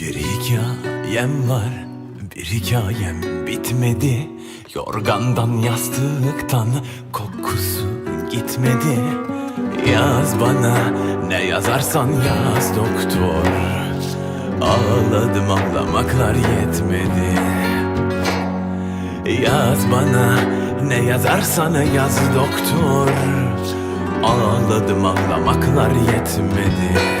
Bir hikayem var Bir hikayem bitmedi. Yorgandan yastıktan Kokusu gitmedi. Yaz bana ne yazarsan yaz doktor. Ağladım ağlamaklar yetmedi. Yaz bana ne yazarsan yaz doktor. Ağladım ağlamaklar yetmedi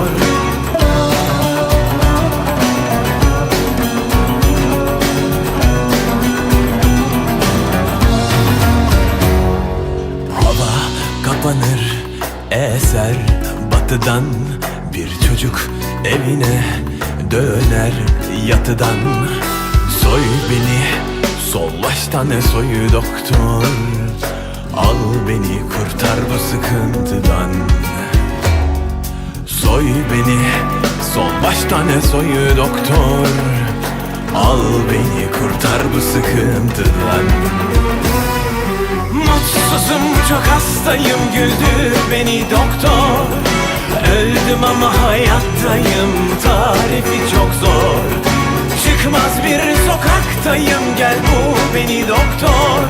eser. Batıdan Bir çocuk evine döner yatıdan. Soy beni sol baştan soyu doktor Al beni kurtar bu sıkıntıdan. Soy beni sol baştan soyu doktor Al beni kurtar bu sıkıntıdan Mutsuzum çok hastayım güldür beni doktor. Öldüm ama hayattayım tarifi çok zor. Çıkmaz bir sokaktayım gel bu beni doktor.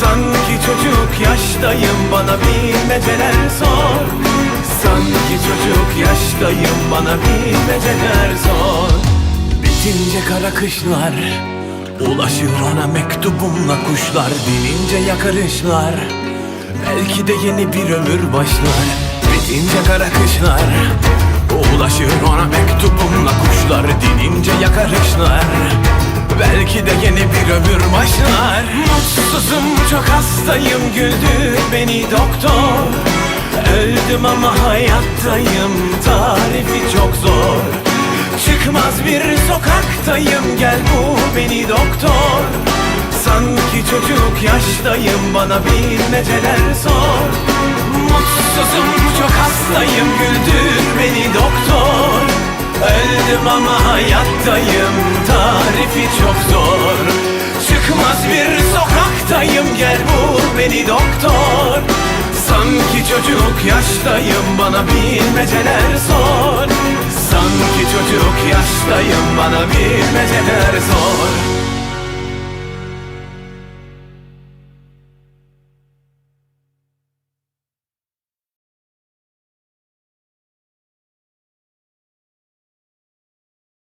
Sanki çocuk yaştayım bana bilmeceler sor. Sanki çocuk yaştayım bana bilmeceler sor. Bitince kara kışlar Ulaşır ona mektubumla kuşlar Dinince yakarışlar. Belki de yeni bir ömür başlar Bitince kara kışlar. Ulaşır ona mektubumla kuşlar Dinince yakarışlar. Belki de yeni bir ömür başlar. Mutsuzum çok hastayım güldür beni doktor. Öldüm ama hayattayım tarifi sokaktayım gel bu beni doktor. Sanki çocuk yaştayım bana bilmeceler sor. Mutsuzum çok hastayım güldür beni doktor. Öldüm ama hayattayım tarifi çok zor. Çıkmaz bir sokaktayım gel bu beni doktor. Sanki çocuk yaştayım bana bilmeceler sor